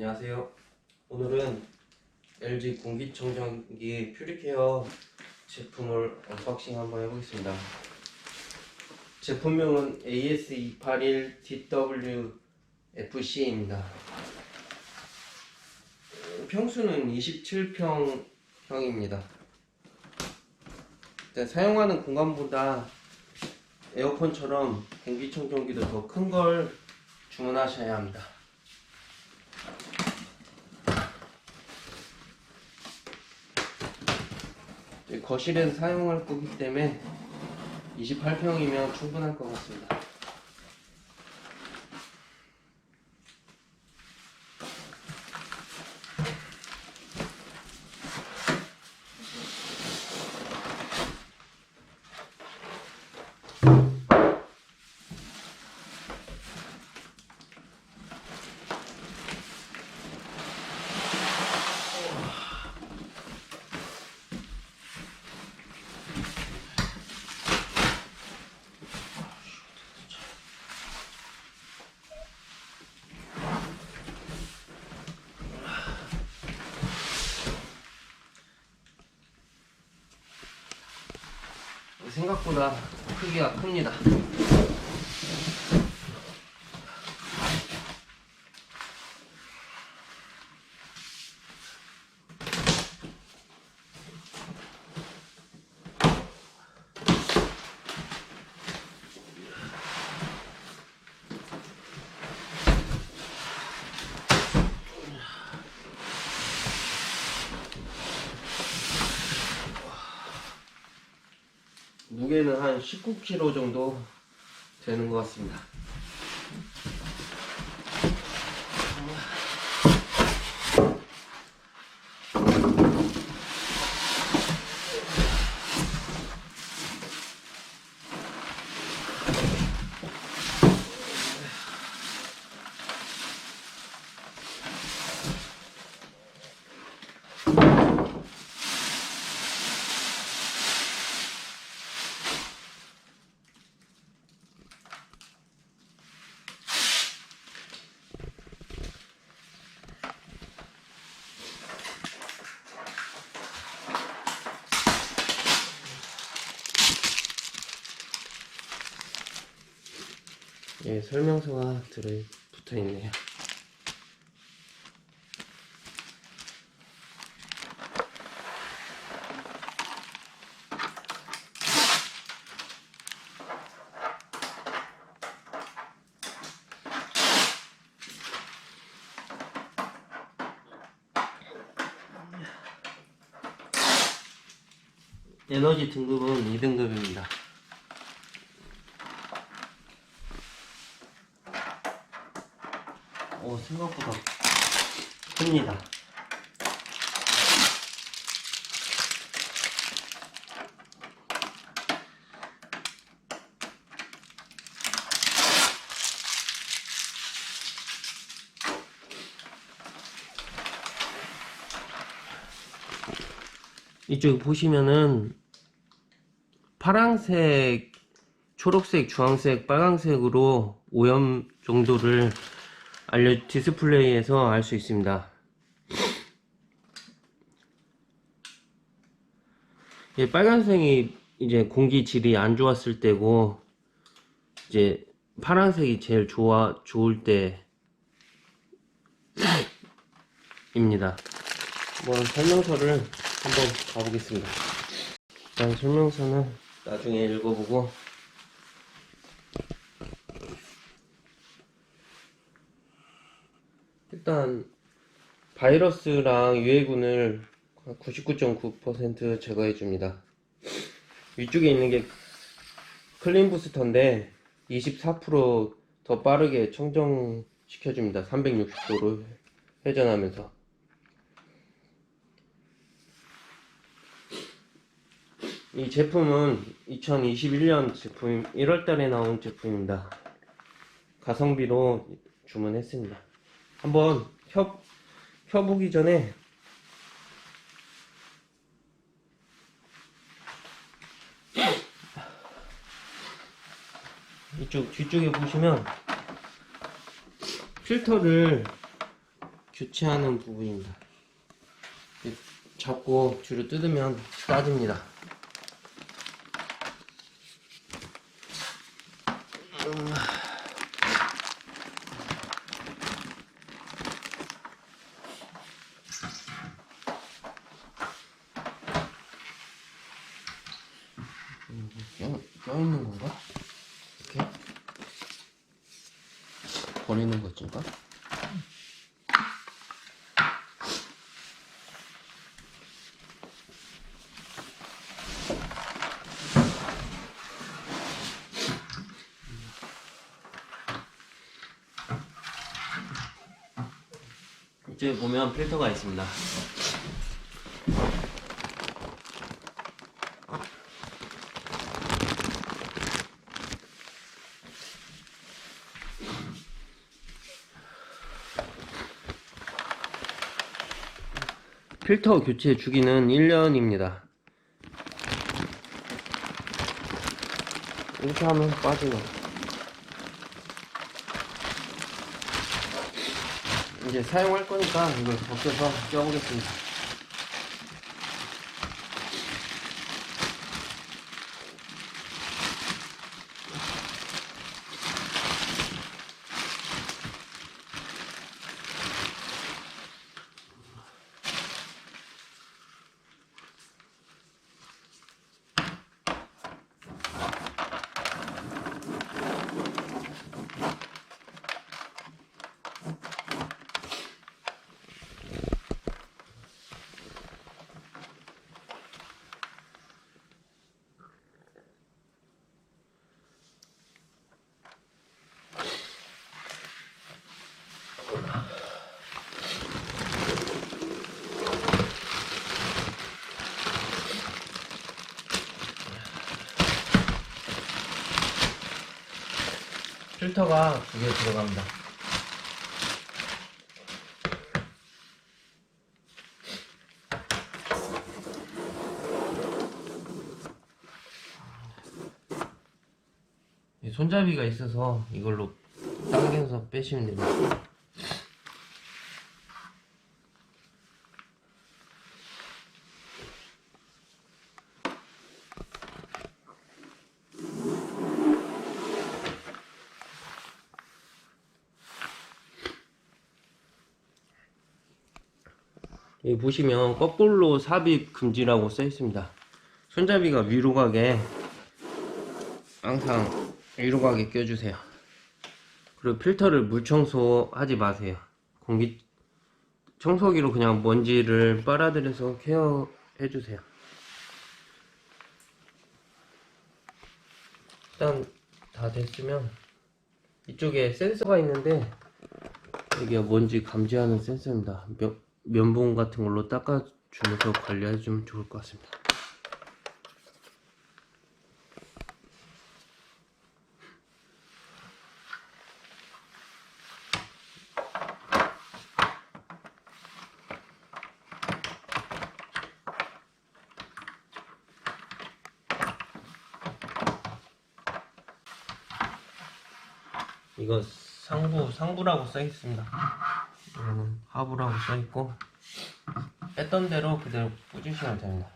안녕하세요. 오늘은 LG 공기청정기 퓨리케어 제품을 언박싱 한번 해보겠습니다. 제품명은 AS281DWFC입니다. 평수는 27평형입니다. 사용하는 공간보다 에어컨처럼 공기청정기도 더 큰 걸 주문하셔야 합니다. 거실엔 사용할 거기 때문에 28평이면 충분할 것 같습니다. 생각보다 크기가 큽니다. 무게는 한 19kg 정도 되는 것 같습니다. 예, 설명서가 들어 붙어 있네요. 에너지 등급은 2등급입니다. 오, 생각보다 큽니다. 이쪽 보시면은 파랑색, 초록색, 주황색, 빨강색으로 오염 정도를 알려 디스플레이에서 알 수 있습니다. 예, 빨간색이 이제 공기 질이 안 좋았을 때고 이제 파란색이 제일 좋아 좋을 때입니다. 한번 설명서를 한번 가보겠습니다. 일단 설명서는 나중에 읽어보고 일단 바이러스랑 유해군을 99.9% 제거해 줍니다. 위쪽에 있는 게 클린 부스터인데 24%더 빠르게 청정시켜 줍니다. 360도로 회전하면서 이 제품은 2021년 제품 1월달에 나온 제품입니다. 가성비로 주문했습니다. 한번 켜, 켜보기 전에 이쪽 뒤쪽에 보시면 필터를 교체하는 부분입니다. 이렇게 잡고 뒤로 뜯으면 따집니다. 껴, 껴있는 건가? 이렇게? 버리는 거지인가? 이쪽에 보면 필터가 있습니다. 필터 교체 주기는 1년입니다. 이렇게 하면 빠지네. 이제 사용할 거니까 이걸 벗겨서 껴보겠습니다. 필터가 두 개 들어갑니다. 이 손잡이가 있어서 이걸로 당겨서 빼시면 됩니다. 여기 보시면 거꾸로 삽입 금지라고 써 있습니다. 손잡이가 위로 가게 항상 위로 가게 껴주세요. 그리고 필터를 물 청소하지 마세요. 공기 청소기로 그냥 먼지를 빨아들여서 케어해 주세요. 일단 다 됐으면 이쪽에 센서가 있는데 이게 먼지 감지하는 센서입니다. 면, 면봉 같은 걸로 닦아주면서 관리해주면 좋을 것 같습니다. 이거 상부 상부라고 써 있습니다. 이거는 하부라고 써 있고 뺐던 대로 그대로 꽂으시면 됩니다.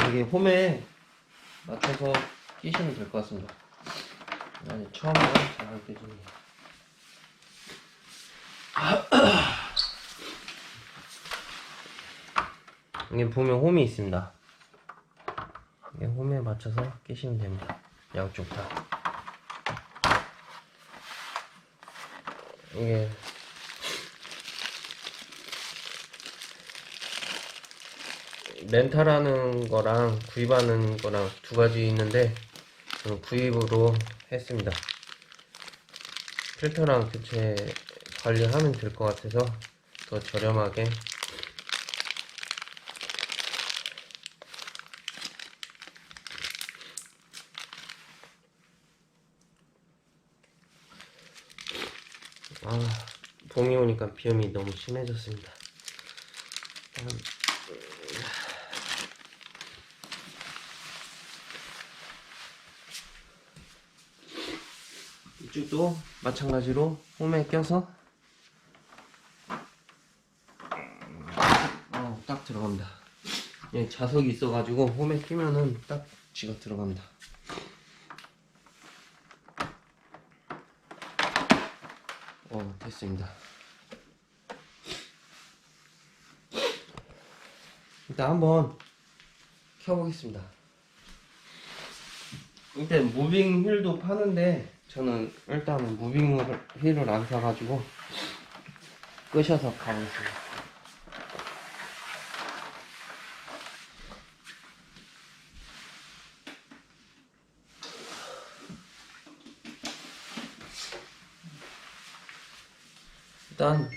여기 홈에 맞춰서 끼시면 될 것 같습니다. 아니 처음에는 잘안 끼집니다. 여기 보면 홈이 있습니다. 이게 홈에 맞춰서 끼시면 됩니다. 양쪽 다. 이게 렌탈하는 거랑 구입하는 거랑 두 가지 있는데 저는 구입으로 했습니다. 필터랑 교체 관리하면 될 것 같아서 더 저렴하게 아, 봄이 오니까 비염이 너무 심해졌습니다. 음, 이쪽도 마찬가지로 홈에 껴서 어, 딱 들어갑니다. 예, 자석이 있어가지고 홈에 끼면은 딱 쥐가 들어갑니다. 어, 됐습니다. 일단 한번 켜보겠습니다. 일단 무빙 휠도 파는데 저는 일단은 무빙 휠을 안 사가지고 끄셔서 가보겠습니다. 일단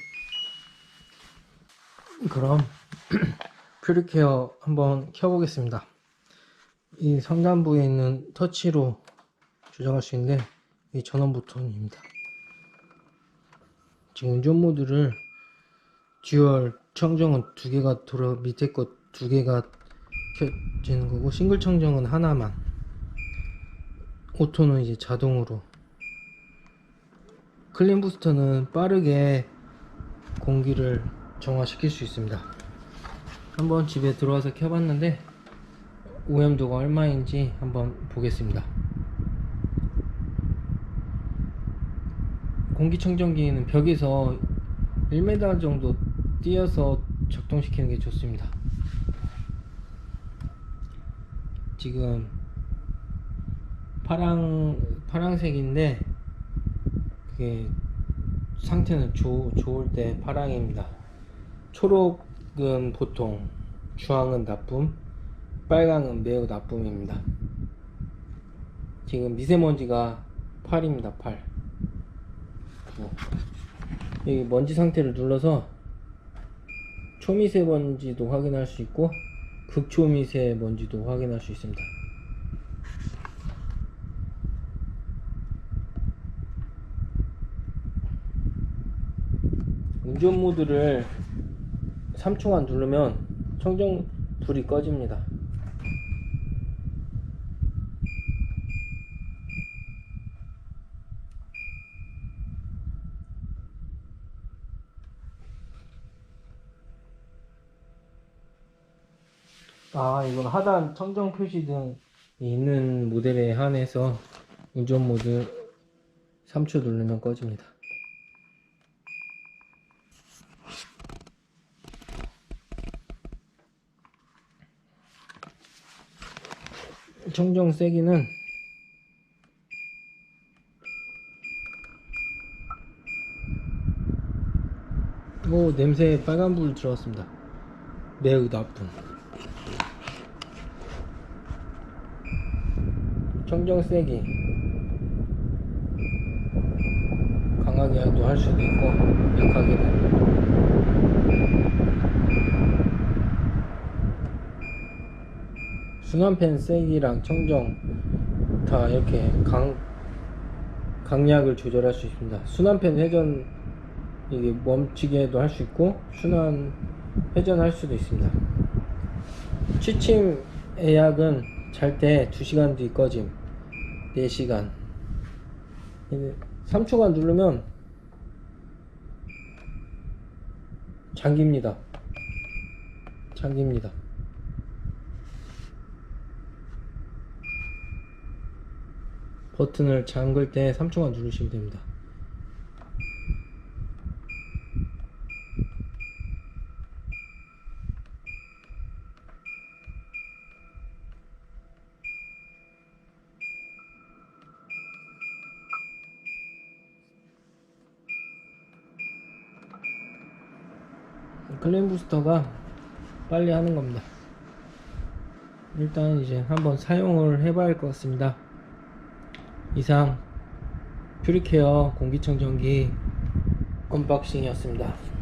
그럼 퓨리케어 한번 켜보겠습니다. 이 상단부에 있는 터치로 조정할 수 있는데 이 전원 버튼입니다. 지금 운전 모드를 듀얼 청정은 두 개가 돌아 밑에 것 두 개가 켜지는 거고 싱글 청정은 하나만 오토는 이제 자동으로 클린 부스터는 빠르게 공기를 정화시킬 수 있습니다. 한번 집에 들어와서 켜봤는데 오염도가 얼마인지 한번 보겠습니다. 공기청정기는 벽에서 1m 정도 띄어서 작동시키는 게 좋습니다. 지금 파랑 파랑색인데 그게 상태는 좋, 좋을 때 파랑입니다. 초록은 보통, 주황은 나쁨, 빨강은 매우 나쁨입니다. 지금 미세먼지가 8입니다, 8. 여기 먼지 상태를 눌러서 초미세먼지도 확인할 수 있고 극초미세먼지도 확인할 수 있습니다. 운전 모드를 3초간 누르면 청정 불이 꺼집니다. 아, 이건 하단 청정 표시 등이 있는 모델에 한해서 운전 모드 3초 누르면 꺼집니다. 청정 세기는 오 냄새 빨간불 들어왔습니다. 매우 나쁜. 청정 세기. 강하게도 할 수도 있고 약하게도 순환팬 세기랑 청정 다 이렇게 강 강약을 조절할 수 있습니다. 순환팬 회전 이게 멈추게도 할 수 있고 순환 회전할 수도 있습니다. 취침 예약은 잘 때 2시간 뒤 꺼짐 4시간 3초간 누르면 잠깁니다. 잠깁니다. 버튼을 잠글 때 3초간 누르시면 됩니다. 클린 부스터가 빨리 하는 겁니다. 일단 이제 한번 사용을 해봐야 할 것 같습니다. 이상 퓨리케어 공기청정기 언박싱이었습니다.